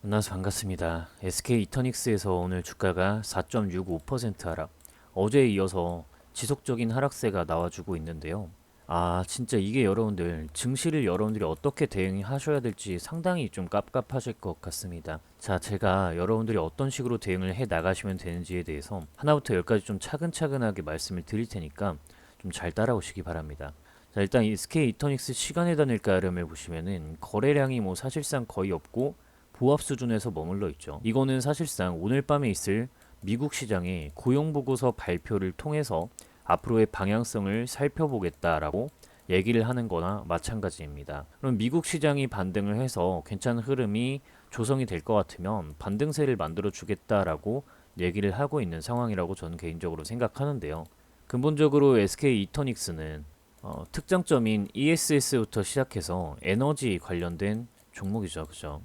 만나서 반갑습니다. SK 이터닉스에서 오늘 주가가 4.65% 하락. 어제에 이어서 지속적인 하락세가 나와주고 있는데요. 아, 진짜 이게 여러분들 증시를 여러분들이 어떻게 대응하셔야 될지 상당히 좀 깝깝하실 것 같습니다. 자, 제가 여러분들이 어떤 식으로 대응을 해 나가시면 되는지에 대해서 하나부터 열까지 좀 차근차근하게 말씀을 드릴 테니까 좀 잘 따라오시기 바랍니다. 자, 일단 이 SK 이터닉스 시간의 단일가를 보시면은 거래량이 뭐 사실상 거의 없고 보합 수준에서 머물러 있죠. 이거는 사실상 오늘 밤에 있을 미국 시장의 고용 보고서 발표를 통해서 앞으로의 방향성을 살펴보겠다라고 얘기를 하는 거나 마찬가지입니다. 그럼 미국 시장이 반등을 해서 괜찮은 흐름이 조성이 될 것 같으면 반등세를 만들어 주겠다라고 얘기를 하고 있는 상황이라고 저는 개인적으로 생각하는데요. 근본적으로 SK 이터닉스는 어, 특장점인 ESS부터 시작해서 에너지 관련된 종목이죠. 그죠?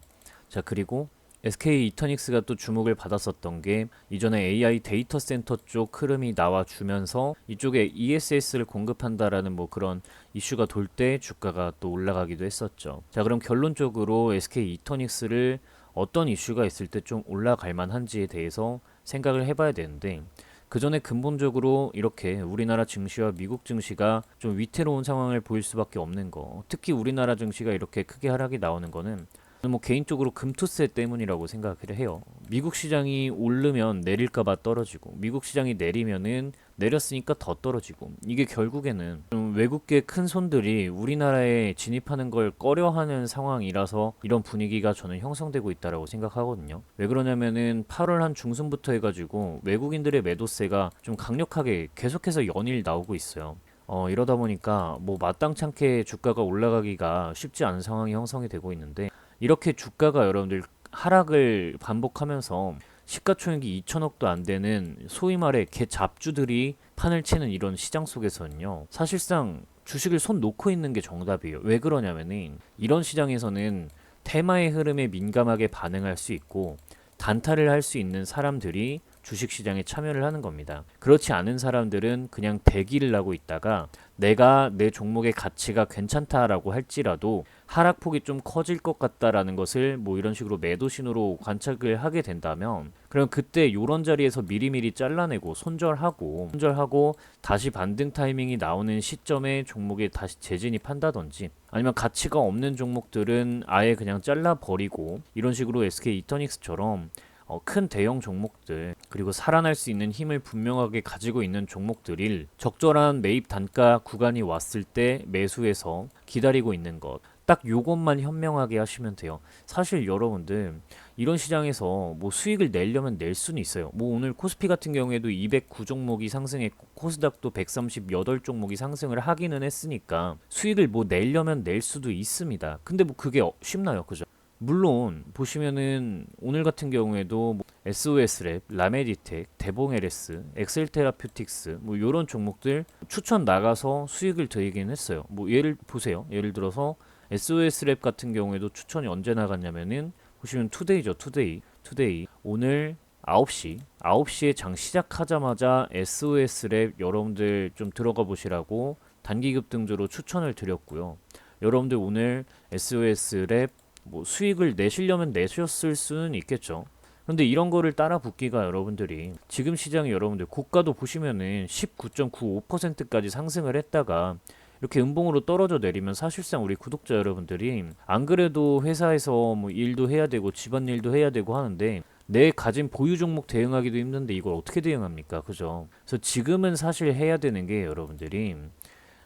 자, 그리고 SK 이터닉스가 또 주목을 받았었던 게 이전에 AI 데이터 센터 쪽 흐름이 나와 주면서 이쪽에 ESS를 공급한다라는 뭐 그런 이슈가 돌 때 주가가 또 올라가기도 했었죠. 자, 그럼 결론적으로 SK 이터닉스를 어떤 이슈가 있을 때 좀 올라갈 만한지에 대해서 생각을 해봐야 되는데 그 전에 근본적으로 이렇게 우리나라 증시와 미국 증시가 좀 위태로운 상황을 보일 수밖에 없는 거. 특히 우리나라 증시가 이렇게 크게 하락이 나오는 거는 뭐 개인적으로 금투세 때문이라고 생각을 해요. 미국 시장이 오르면 내릴까봐 떨어지고 미국 시장이 내리면은 내렸으니까 더 떨어지고 이게 결국에는 좀 외국계 큰 손들이 우리나라에 진입하는 걸 꺼려하는 상황이라서 이런 분위기가 저는 형성되고 있다라고 생각하거든요. 왜 그러냐면은 8월 한 중순부터 해가지고 외국인들의 매도세가 좀 강력하게 계속해서 연일 나오고 있어요. 어, 이러다 보니까 뭐 마땅찮게 주가가 올라가기가 쉽지 않은 상황이 형성이 되고 있는데 이렇게 주가가 여러분들 하락을 반복하면서 시가총액이 2천억도 안 되는 소위 말해 개 잡주들이 판을 치는 이런 시장 속에서는요. 사실상 주식을 손 놓고 있는 게 정답이에요. 왜 그러냐면은 이런 시장에서는 테마의 흐름에 민감하게 반응할 수 있고 단타를 할 수 있는 사람들이 주식 시장에 참여를 하는 겁니다. 그렇지 않은 사람들은 그냥 대기를 하고 있다가 내가 내 종목의 가치가 괜찮다라고 할지라도 하락폭이 좀 커질 것 같다라는 것을 뭐 이런 식으로 매도 신호로 관측을 하게 된다면 그럼 그때 요런 자리에서 미리미리 잘라내고 손절하고 손절하고 다시 반등 타이밍이 나오는 시점에 종목에 다시 재진입한다든지 아니면 가치가 없는 종목들은 아예 그냥 잘라버리고 이런 식으로 SK 이터닉스처럼 어, 큰 대형 종목들 그리고 살아날 수 있는 힘을 분명하게 가지고 있는 종목들일 적절한 매입 단가 구간이 왔을 때 매수해서 기다리고 있는 것. 딱 요것만 현명하게 하시면 돼요. 사실 여러분들 이런 시장에서 뭐 수익을 내려면 낼 수는 있어요. 뭐 오늘 코스피 같은 경우에도 209 종목이 상승했고 코스닥도 138 종목이 상승을 하기는 했으니까 수익을 뭐 내려면 낼 수도 있습니다. 근데 뭐 그게 어- 쉽나요? 그죠? 물론 보시면은 오늘 같은 경우에도 뭐 SOS랩, 라메디텍, 대봉 LS, 엑셀 테라퓨틱스 뭐 이런 종목들 추천 나가서 수익을 드리긴 했어요. 뭐 예를 보세요. 예를 들어서 SOS랩 같은 경우에도 추천이 언제 나갔냐면은 보시면 투데이죠. 투데이. 투데이. 오늘 9시, 9시에 장 시작하자마자 SOS랩 여러분들 좀 들어가 보시라고 단기 급등주로 추천을 드렸고요. 여러분들 오늘 SOS랩 뭐 수익을 내시려면 내셨을 수는 있겠죠. 근데 이런 거를 따라 붙기가 여러분들이 지금 시장이 여러분들 고가도 보시면은 19.95%까지 상승을 했다가 이렇게 음봉으로 떨어져 내리면 사실상 우리 구독자 여러분들이 안 그래도 회사에서 뭐 일도 해야 되고 집안일도 해야 되고 하는데 내 가진 보유 종목 대응하기도 힘든데 이걸 어떻게 대응합니까? 그죠? 그래서 지금은 사실 해야 되는 게 여러분들이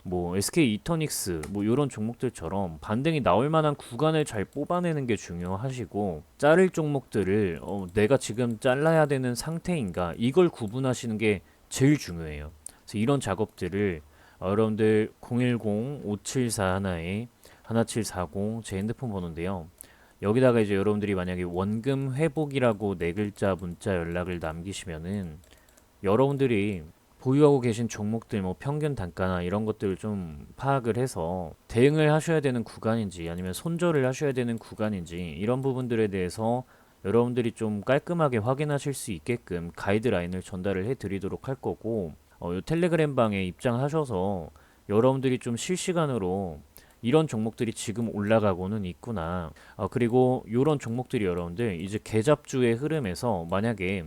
뭐 SK 이터닉스 뭐 이런 종목들처럼 반등이 나올 만한 구간을 잘 뽑아내는 게 중요하시고 자를 종목들을 어, 내가 지금 잘라야 되는 상태인가 이걸 구분하시는 게 제일 중요해요. 그래서 이런 작업들을 어, 여러분들 010-5741에 1740 제 핸드폰 번호인데요. 여기다가 이제 여러분들이 만약에 원금 회복이라고 네 글자 문자 연락을 남기시면은 여러분들이 보유하고 계신 종목들 뭐 평균 단가나 이런 것들을 좀 파악을 해서 대응을 하셔야 되는 구간인지 아니면 손절을 하셔야 되는 구간인지 이런 부분들에 대해서 여러분들이 좀 깔끔하게 확인하실 수 있게끔 가이드라인을 전달을 해 드리도록 할 거고 어, 요 텔레그램 방에 입장하셔서 여러분들이 좀 실시간으로 이런 종목들이 지금 올라가고는 있구나. 어, 그리고 이런 종목들이 여러분들 이제 계잡주의 흐름에서 만약에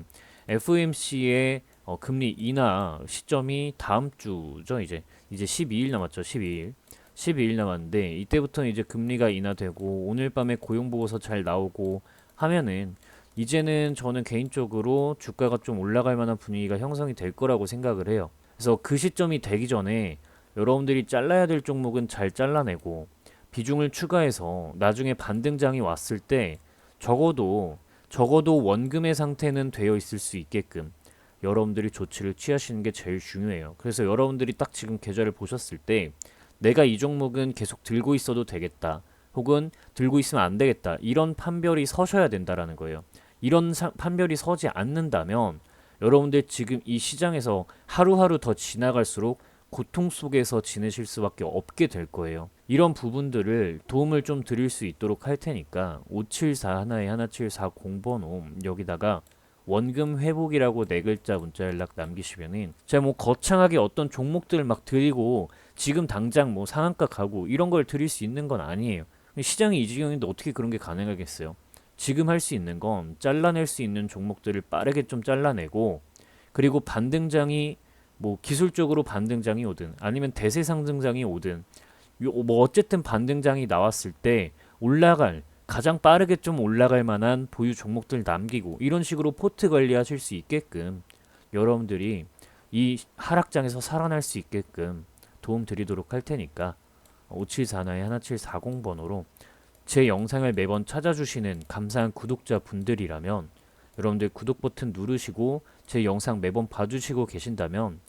FOMC의 어, 금리 인하 시점이 다음 주죠. 이제 이제 12일 남았죠. 12일. 12일 남았는데 이때부터 이제 금리가 인하되고 오늘 밤에 고용 보고서 잘 나오고 하면은 이제는 저는 개인적으로 주가가 좀 올라갈 만한 분위기가 형성이 될 거라고 생각을 해요. 그래서 그 시점이 되기 전에 여러분들이 잘라야 될 종목은 잘 잘라내고 비중을 추가해서 나중에 반등장이 왔을 때 적어도 적어도 원금의 상태는 되어 있을 수 있게끔 여러분들이 조치를 취하시는 게 제일 중요해요. 그래서 여러분들이 딱 지금 계좌를 보셨을 때 내가 이 종목은 계속 들고 있어도 되겠다. 혹은 들고 있으면 안 되겠다. 이런 판별이 서셔야 된다라는 거예요. 이런 사- 판별이 서지 않는다면 여러분들 지금 이 시장에서 하루하루 더 지나갈수록 고통 속에서 지내실 수밖에 없게 될 거예요. 이런 부분들을 도움을 좀 드릴 수 있도록 할 테니까 574 하나에 1740번호 여기다가 원금 회복이라고 네 글자 문자 연락 남기시면은 제가 뭐 거창하게 어떤 종목들을 막 드리고 지금 당장 뭐 상한가 가고 이런 걸 드릴 수 있는 건 아니에요. 시장이 이 지경인데 어떻게 그런 게 가능하겠어요? 지금 할 수 있는 건 잘라낼 수 있는 종목들을 빠르게 좀 잘라내고 그리고 반등장이 뭐 기술적으로 반등장이 오든 아니면 대세 상승장이 오든 요- 뭐 어쨌든 반등장이 나왔을 때 올라갈 가장 빠르게 좀 올라갈 만한 보유 종목들 남기고 이런 식으로 포트 관리하실 수 있게끔 여러분들이 이 하락장에서 살아날 수 있게끔 도움 드리도록 할 테니까 5741에 1740번호로 제 영상을 매번 찾아주시는 감사한 구독자 분들이라면 여러분들 구독 버튼 누르시고 제 영상 매번 봐주시고 계신다면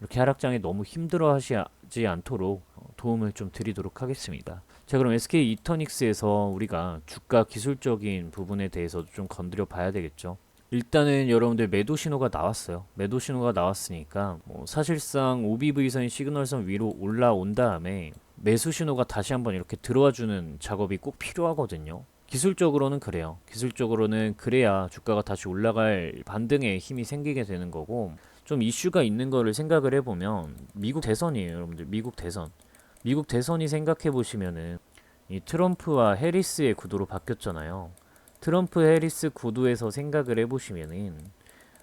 이렇게 하락장에 너무 힘들어 하시지 않도록 어, 도움을 좀 드리도록 하겠습니다. 자 그럼 SK 이터닉스에서 우리가 주가 기술적인 부분에 대해서도 좀 건드려 봐야 되겠죠. 일단은 여러분들 매도 신호가 나왔어요. 매도 신호가 나왔으니까 뭐 사실상 OBV선 시그널선 위로 올라온 다음에 매수 신호가 다시 한번 이렇게 들어와 주는 작업이 꼭 필요하거든요. 기술적으로는 그래요. 기술적으로는 그래야 주가가 다시 올라갈 반등의 힘이 생기게 되는 거고 좀 이슈가 있는 거를 생각을 해보면 미국 대선이에요, 여러분들. 미국 대선. 미국 대선이 생각해 보시면은 이 트럼프와 해리스의 구도로 바뀌었잖아요. 트럼프 해리스 구도에서 생각을 해보시면은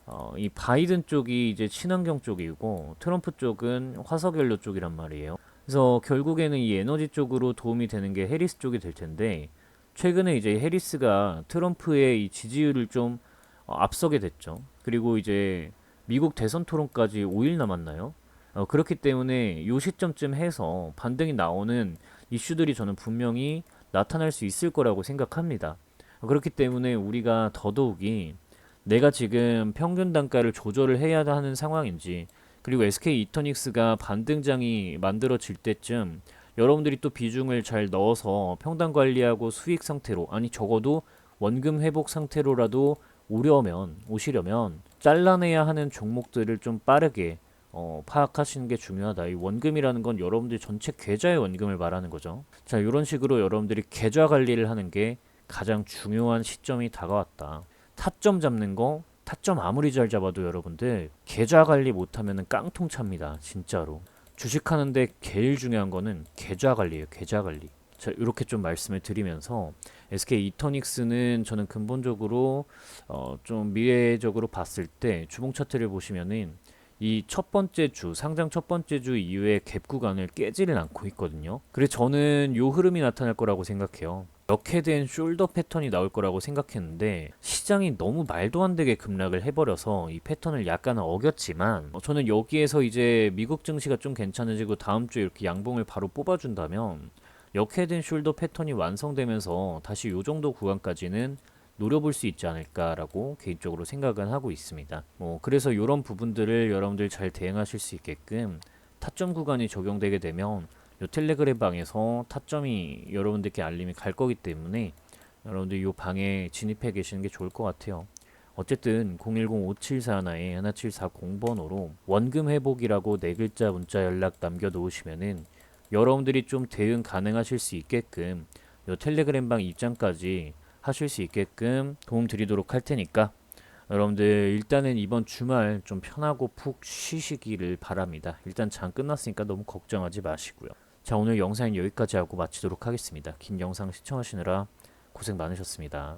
어, 이 바이든 쪽이 이제 친환경 쪽이고 트럼프 쪽은 화석연료 쪽이란 말이에요. 그래서 결국에는 이 에너지 쪽으로 도움이 되는 게 해리스 쪽이 될 텐데 최근에 이제 해리스가 트럼프의 이 지지율을 좀 어, 앞서게 됐죠. 그리고 이제 미국 대선 토론까지 5일 남았나요? 어, 그렇기 때문에 이 시점쯤 해서 반등이 나오는 이슈들이 저는 분명히 나타날 수 있을 거라고 생각합니다. 어, 그렇기 때문에 우리가 더더욱이 내가 지금 평균 단가를 조절을 해야 하는 상황인지 그리고 SK 이터닉스가 반등장이 만들어질 때쯤 여러분들이 또 비중을 잘 넣어서 평단 관리하고 수익 상태로 아니 적어도 원금 회복 상태로라도 오려면 오시려면 잘라내야 하는 종목들을 좀 빠르게 어, 파악하시는 게 중요하다. 이 원금이라는 건 여러분들 전체 계좌의 원금을 말하는 거죠. 자, 이런 식으로 여러분들이 계좌 관리를 하는 게 가장 중요한 시점이 다가왔다. 타점 잡는 거, 타점 아무리 잘 잡아도 여러분들 계좌 관리 못하면은 깡통 찹니다. 진짜로. 주식하는데 제일 중요한 거는 계좌 관리예요. 계좌 관리. 자, 이렇게 좀 말씀을 드리면서 SK 이터닉스는 저는 근본적으로 어, 좀 미래적으로 봤을 때 주봉 차트를 보시면은 이 첫 번째 주 상장 첫 번째 주 이후에 갭 구간을 깨지를 않고 있거든요. 그래서 저는 요 흐름이 나타날 거라고 생각해요. 이렇게 된 숄더 패턴이 나올 거라고 생각했는데 시장이 너무 말도 안 되게 급락을 해버려서 이 패턴을 약간은 어겼지만 어, 저는 여기에서 이제 미국 증시가 좀 괜찮아지고 다음 주에 이렇게 양봉을 바로 뽑아준다면 역해된 숄더 패턴이 완성되면서 다시 요 정도 구간까지는 노려볼 수 있지 않을까라고 개인적으로 생각은 하고 있습니다. 뭐 그래서 이런 부분들을 여러분들 잘 대응하실 수 있게끔 타점 구간이 적용되게 되면 요 텔레그램 방에서 타점이 여러분들께 알림이 갈 거기 때문에 여러분들 요 방에 진입해 계시는 게 좋을 것 같아요. 어쨌든 010-5741에 1740번호로 원금 회복이라고 네 글자 문자 연락 남겨 놓으시면은 여러분들이 좀 대응 가능하실 수 있게끔 요 텔레그램 방 입장까지 하실 수 있게끔 도움 드리도록 할 테니까 여러분들 일단은 이번 주말 좀 편하고 푹 쉬시기를 바랍니다. 일단 장 끝났으니까 너무 걱정하지 마시고요. 자, 오늘 영상은 여기까지 하고 마치도록 하겠습니다. 긴 영상 시청하시느라 고생 많으셨습니다.